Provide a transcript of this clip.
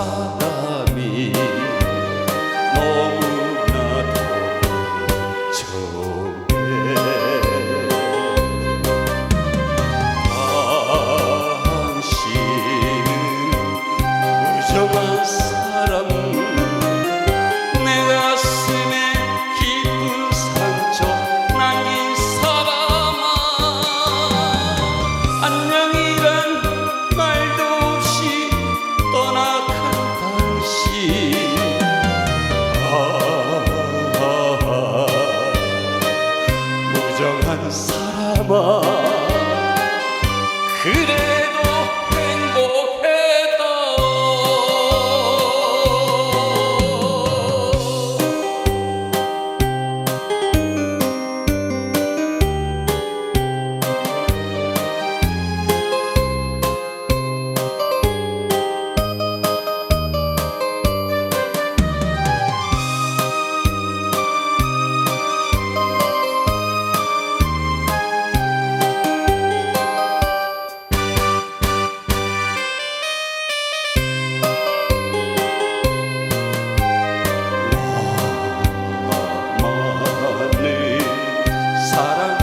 사람이 너무나도 적해 사람아. 그래. 사랑